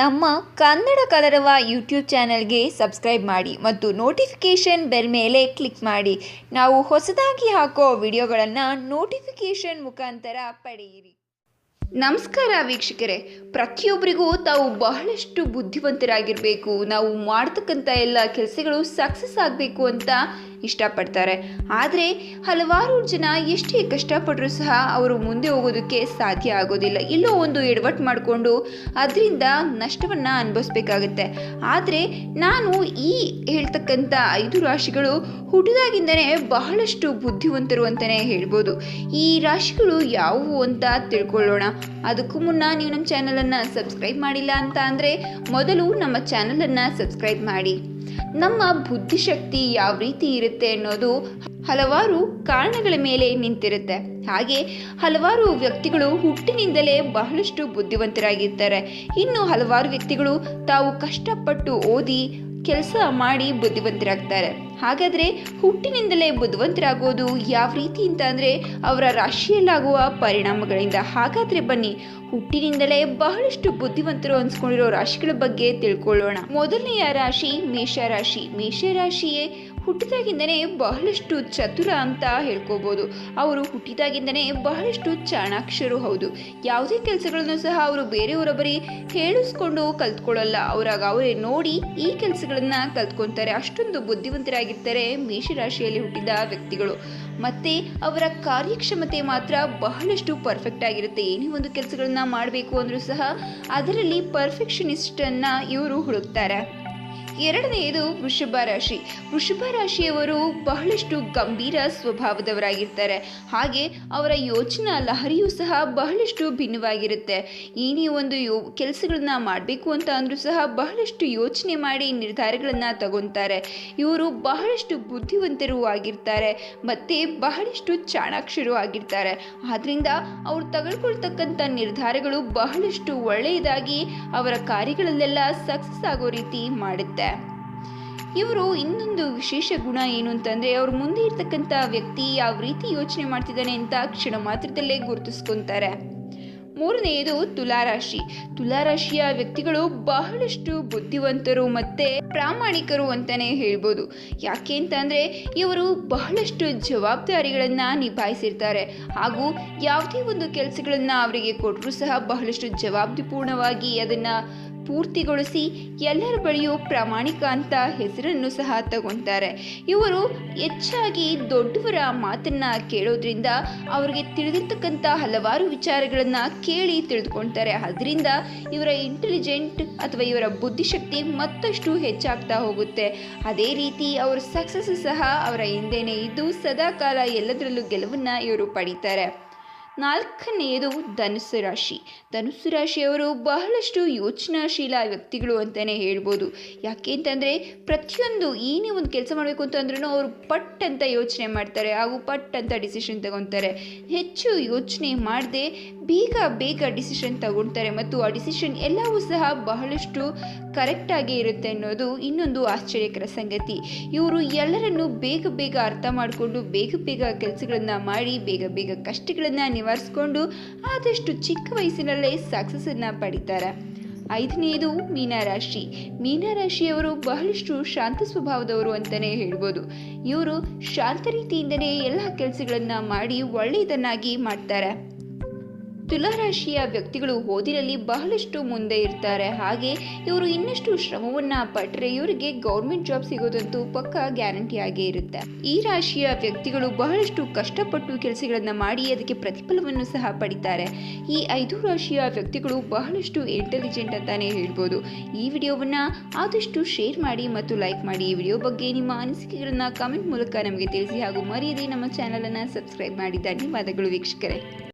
ನಮ್ಮ ಕನ್ನಡ ಕಲರವ ಯೂಟ್ಯೂಬ್ ಚಾನೆಲ್ಗೆ ಸಬ್ಸ್ಕ್ರೈಬ್ ಮಾಡಿ ಮತ್ತು ನೋಟಿಫಿಕೇಷನ್ ಬೆಲ್ ಮೇಲೆ ಕ್ಲಿಕ್ ಮಾಡಿ. ನಾವು ಹೊಸದಾಗಿ ಹಾಕೋ ವಿಡಿಯೋಗಳನ್ನು ನೋಟಿಫಿಕೇಷನ್ ಮುಖಾಂತರ ಪಡೆಯಿರಿ. ನಮಸ್ಕಾರ ವೀಕ್ಷಕರೇ. ಪ್ರತಿಯೊಬ್ಬರಿಗೂ ತಾವು ಬಹಳಷ್ಟು ಬುದ್ಧಿವಂತರಾಗಿರಬೇಕು. ನಾವು ಮಾಡ್ತಕ್ಕಂಥ ಎಲ್ಲ ಕೆಲಸಗಳು ಸಕ್ಸಸ್ ಆಗಬೇಕು ಅಂತ ಇಷ್ಟಪಡ್ತಾರೆ. ಆದರೆ ಹಲವಾರು ಜನ ಎಷ್ಟೇ ಕಷ್ಟಪಟ್ಟರೂ ಸಹ ಅವರು ಮುಂದೆ ಹೋಗೋದಕ್ಕೆ ಸಾಧ್ಯ ಆಗೋದಿಲ್ಲ. ಇಲ್ಲೋ ಒಂದು ಎಡವಟ್ಟು ಮಾಡಿಕೊಂಡು ಅದರಿಂದ ನಷ್ಟವನ್ನು ಅನುಭವಿಸ್ಬೇಕಾಗತ್ತೆ. ಆದರೆ ನಾನು ಈ ಹೇಳ್ತಕ್ಕಂಥ ಐದು ರಾಶಿಗಳು ಹುಟ್ಟಿದಾಗಿಂದನೇ ಬಹಳಷ್ಟು ಬುದ್ಧಿವಂತರು ಅಂತಲೇ ಹೇಳ್ಬೋದು. ಈ ರಾಶಿಗಳು ಯಾವುವು ಅಂತ ತಿಳ್ಕೊಳ್ಳೋಣ. ಅದಕ್ಕೂ ಮುನ್ನ ನೀವು ನಮ್ಮ ಚಾನಲನ್ನು ಸಬ್ಸ್ಕ್ರೈಬ್ ಮಾಡಿಲ್ಲ ಅಂತ ಅಂದರೆ ಮೊದಲು ನಮ್ಮ ಚಾನಲನ್ನು ಸಬ್ಸ್ಕ್ರೈಬ್ ಮಾಡಿ. ನಮ್ಮ ಬುದ್ಧಿಶಕ್ತಿ ಯಾವ ರೀತಿ ಇರುತ್ತೆ ಅನ್ನೋದು ಹಲವಾರು ಕಾರಣಗಳ ಮೇಲೆ ನಿಂತಿರುತ್ತೆ. ಹಾಗೆ ಹಲವಾರು ವ್ಯಕ್ತಿಗಳು ಹುಟ್ಟಿನಿಂದಲೇ ಬಹಳಷ್ಟು ಬುದ್ಧಿವಂತರಾಗಿರ್ತಾರೆ. ಇನ್ನು ಹಲವಾರು ವ್ಯಕ್ತಿಗಳು ತಾವು ಕಷ್ಟಪಟ್ಟು ಓದಿ ಕೆಲಸ ಮಾಡಿ ಬುದ್ಧಿವಂತರಾಗ್ತಾರೆ. ಹಾಗಾದರೆ ಹುಟ್ಟಿನಿಂದಲೇ ಬುದ್ಧಿವಂತರಾಗೋದು ಯಾವ ರೀತಿ ಅಂತ ಅಂದರೆ ಅವರ ರಾಶಿಯಲ್ಲಾಗುವ ಪರಿಣಾಮಗಳಿಂದ. ಹಾಗಾದರೆ ಬನ್ನಿ, ಹುಟ್ಟಿನಿಂದಲೇ ಬಹಳಷ್ಟು ಬುದ್ಧಿವಂತರು ಅನ್ಸ್ಕೊಂಡಿರೋ ರಾಶಿಗಳ ಬಗ್ಗೆ ತಿಳ್ಕೊಳ್ಳೋಣ. ಮೊದಲನೆಯ ರಾಶಿ ಮೇಷರಾಶಿ ಮೇಷರಾಶಿಯೇ ಹುಟ್ಟಿದಾಗಿಂದನೇ ಬಹಳಷ್ಟು ಚತುರ ಅಂತ ಹೇಳ್ಕೋಬೋದು. ಅವರು ಹುಟ್ಟಿದಾಗಿಂದನೇ ಬಹಳಷ್ಟು ಚಾಣಾಕ್ಷರು ಹೌದು. ಯಾವುದೇ ಕೆಲಸಗಳನ್ನು ಸಹ ಅವರು ಬೇರೆಯವರ ಬರೀ ಹೇಳಿಸ್ಕೊಂಡು ಕಲ್ತ್ಕೊಳ್ಳಲ್ಲ. ಅವರಾಗ ಅವರೇ ನೋಡಿ ಈ ಕೆಲಸಗಳನ್ನು ಕಲ್ತ್ಕೊತಾರೆ. ಅಷ್ಟೊಂದು ಬುದ್ಧಿವಂತರಾಗಿರ್ತಾರೆ ಮೇಷರಾಶಿಯಲ್ಲಿ ಹುಟ್ಟಿದ ವ್ಯಕ್ತಿಗಳು. ಮತ್ತೆ ಅವರ ಕಾರ್ಯಕ್ಷಮತೆ ಮಾತ್ರ ಬಹಳಷ್ಟು ಪರ್ಫೆಕ್ಟ್ ಆಗಿರುತ್ತೆ. ಏನೇ ಒಂದು ಕೆಲಸಗಳನ್ನ ಮಾಡಬೇಕು ಅಂದರೂ ಸಹ ಅದರಲ್ಲಿ ಪರ್ಫೆಕ್ಷನಿಸ್ಟನ್ನು ಇವರು ಹುಡುಕ್ತಾರೆ. ಎರಡನೆಯದು ವೃಷಭ ರಾಶಿ. ವೃಷಭ ರಾಶಿಯವರು ಬಹಳಷ್ಟು ಗಂಭೀರ ಸ್ವಭಾವದವರಾಗಿರ್ತಾರೆ. ಹಾಗೆ ಅವರ ಯೋಚನಾ ಲಹರಿಯೂ ಸಹ ಬಹಳಷ್ಟು ಭಿನ್ನವಾಗಿರುತ್ತೆ. ಏನೇ ಒಂದು ಯೋ ಕೆಲಸಗಳನ್ನ ಮಾಡಬೇಕು ಅಂತ ಅಂದರೂ ಸಹ ಬಹಳಷ್ಟು ಯೋಚನೆ ಮಾಡಿ ನಿರ್ಧಾರಗಳನ್ನು ತಗೊತಾರೆ. ಇವರು ಬಹಳಷ್ಟು ಬುದ್ಧಿವಂತರು ಆಗಿರ್ತಾರೆ. ಮತ್ತು ಬಹಳಷ್ಟು ಚಾಣಾಕ್ಷರು ಆಗಿರ್ತಾರೆ. ಆದ್ದರಿಂದ ಅವರು ತಗೊಳ್ಕೊಳ್ತಕ್ಕಂಥ ನಿರ್ಧಾರಗಳು ಬಹಳಷ್ಟು ಒಳ್ಳೆಯದಾಗಿ ಅವರ ಕಾರ್ಯಗಳಲ್ಲೆಲ್ಲ ಸಕ್ಸಸ್ ಆಗೋ ರೀತಿ ಮಾಡುತ್ತೆ. ಇವರು ಇನ್ನೊಂದು ವಿಶೇಷ ಗುಣ ಏನು ಅಂತಂದರೆ ಅವ್ರ ಮುಂದೆ ಇರ್ತಕ್ಕಂಥ ವ್ಯಕ್ತಿ ಯಾವ ರೀತಿ ಯೋಚನೆ ಮಾಡ್ತಿದ್ದಾನೆ ಅಂತ ಕ್ಷಣ ಮಾತ್ರದಲ್ಲೇ ಗುರುತಿಸ್ಕೊತಾರೆ. ಮೂರನೆಯದು ತುಲಾರಾಶಿ. ತುಲಾರಾಶಿಯ ವ್ಯಕ್ತಿಗಳು ಬಹಳಷ್ಟು ಬುದ್ಧಿವಂತರು ಮತ್ತು ಪ್ರಾಮಾಣಿಕರು ಅಂತಲೇ ಹೇಳ್ಬೋದು. ಯಾಕೆ ಅಂತಂದರೆ ಇವರು ಬಹಳಷ್ಟು ಜವಾಬ್ದಾರಿಗಳನ್ನು ನಿಭಾಯಿಸಿರ್ತಾರೆ. ಹಾಗೂ ಯಾವುದೇ ಒಂದು ಕೆಲಸಗಳನ್ನು ಅವರಿಗೆ ಕೊಟ್ಟರೂ ಸಹ ಬಹಳಷ್ಟು ಜವಾಬ್ದಿಪೂರ್ಣವಾಗಿ ಅದನ್ನು ಪೂರ್ತಿಗೊಳಿಸಿ ಎಲ್ಲರ ಬಳಿಯೂ ಪ್ರಾಮಾಣಿಕ ಅಂತ ಹೆಸರನ್ನು ಸಹ ತಗೊತಾರೆ. ಇವರು ಹೆಚ್ಚಾಗಿ ದೊಡ್ಡವರ ಮಾತನ್ನ ಕೇಳೋದ್ರಿಂದ ಅವರಿಗೆ ತಿಳಿದಿರ್ತಕ್ಕಂಥ ಹಲವಾರು ವಿಚಾರಗಳನ್ನು ಕೇಳಿ ತಿಳಿದುಕೊಳ್ತಾರೆ ಅದರಿಂದ ಇವರ ಇಂಟೆಲಿಜೆಂಟ್ ಅಥವಾ ಇವರ ಬುದ್ಧಿಶಕ್ತಿ ಮತ್ತಷ್ಟು ಹೆಚ್ಚಾಗ್ತಾ ಹೋಗುತ್ತೆ. ಅದೇ ರೀತಿ ಅವರ ಸಕ್ಸಸ್ ಸಹ ಅವರ ಹಿಂದೆನೇ ಇದ್ದು ಸದಾಕಾಲ ಎಲ್ಲದರಲ್ಲೂ ಗೆಲುವನ್ನು ಇವರು ಪಡಿತಾರೆ. ನಾಲ್ಕನೆಯದು ಧನುಸು ರಾಶಿ. ಧನುಸು ರಾಶಿಯವರು ಬಹಳಷ್ಟು ಯೋಚನಾಶೀಲ ವ್ಯಕ್ತಿಗಳು ಅಂತಲೇ ಹೇಳ್ಬೋದು. ಯಾಕೆ ಅಂತಂದರೆ ಪ್ರತಿಯೊಂದು ಏನೇ ಒಂದು ಕೆಲಸ ಮಾಡಬೇಕು ಅಂತಂದ್ರೂ ಅವರು ಪಟ್ ಅಂತ ಯೋಚನೆ ಮಾಡ್ತಾರೆ, ಹಾಗೂ ಪಟ್ ಅಂತ ಡಿಸಿಷನ್ ತಗೊತಾರೆ. ಹೆಚ್ಚು ಯೋಚನೆ ಮಾಡದೆ ಬೇಗ ಬೇಗ ಡಿಸಿಷನ್ ತಗೊಳ್ತಾರೆ, ಮತ್ತು ಆ ಡಿಸಿಷನ್ ಎಲ್ಲವೂ ಸಹ ಬಹಳಷ್ಟು ಕರೆಕ್ಟಾಗಿ ಇರುತ್ತೆ ಅನ್ನೋದು ಇನ್ನೊಂದು ಆಶ್ಚರ್ಯಕರ ಸಂಗತಿ. ಇವರು ಎಲ್ಲರನ್ನು ಬೇಗ ಬೇಗ ಅರ್ಥ ಮಾಡಿಕೊಂಡು, ಬೇಗ ಬೇಗ ಕೆಲಸಗಳನ್ನು ಮಾಡಿ, ಬೇಗ ಬೇಗ ಕಷ್ಟಗಳನ್ನು ನಿವಾರಿಸ್ಕೊಂಡು ಆದಷ್ಟು ಚಿಕ್ಕ ವಯಸ್ಸಿನಲ್ಲೇ ಸಕ್ಸಸ್ಸನ್ನು ಪಡಿತಾರೆ. ಐದನೆಯದು ಮೀನರಾಶಿ. ಮೀನರಾಶಿಯವರು ಬಹಳಷ್ಟು ಶಾಂತ ಸ್ವಭಾವದವರು ಅಂತಲೇ ಹೇಳ್ಬೋದು. ಇವರು ಶಾಂತ ರೀತಿಯಿಂದಲೇ ಎಲ್ಲ ಕೆಲಸಗಳನ್ನು ಮಾಡಿ ಒಳ್ಳೆಯದನ್ನಾಗಿ ಮಾಡ್ತಾರೆ. ತುಲಾರಾಶಿಯ ವ್ಯಕ್ತಿಗಳು ಓದಿನಲ್ಲಿ ಬಹಳಷ್ಟು ಮುಂದೆ ಇರ್ತಾರೆ. ಹಾಗೆ ಇವರು ಇನ್ನಷ್ಟು ಶ್ರಮವನ್ನು ಪಟ್ಟರೆ ಇವರಿಗೆ ಗೌರ್ಮೆಂಟ್ ಜಾಬ್ ಸಿಗೋದಂತೂ ಪಕ್ಕ ಗ್ಯಾರಂಟಿ ಆಗೇ ಇರುತ್ತೆ. ಈ ರಾಶಿಯ ವ್ಯಕ್ತಿಗಳು ಬಹಳಷ್ಟು ಕಷ್ಟಪಟ್ಟು ಕೆಲಸಗಳನ್ನು ಮಾಡಿ ಅದಕ್ಕೆ ಪ್ರತಿಫಲವನ್ನು ಸಹ ಪಡಿತಾರೆ. ಈ ಐದು ರಾಶಿಯ ವ್ಯಕ್ತಿಗಳು ಬಹಳಷ್ಟು ಇಂಟೆಲಿಜೆಂಟ್ ಅಂತಾನೆ ಹೇಳ್ಬೋದು. ಈ ವಿಡಿಯೋವನ್ನು ಆದಷ್ಟು ಶೇರ್ ಮಾಡಿ ಮತ್ತು ಲೈಕ್ ಮಾಡಿ. ಈ ವಿಡಿಯೋ ಬಗ್ಗೆ ನಿಮ್ಮ ಅನಿಸಿಕೆಗಳನ್ನು ಕಮೆಂಟ್ ಮೂಲಕ ನಮಗೆ ತಿಳಿಸಿ ಹಾಗೂ ಮರೆಯದೆ ನಮ್ಮ ಚಾನಲನ್ನು ಸಬ್ಸ್ಕ್ರೈಬ್ ಮಾಡಿ. ಧನ್ಯವಾದಗಳು ವೀಕ್ಷಕರೇ.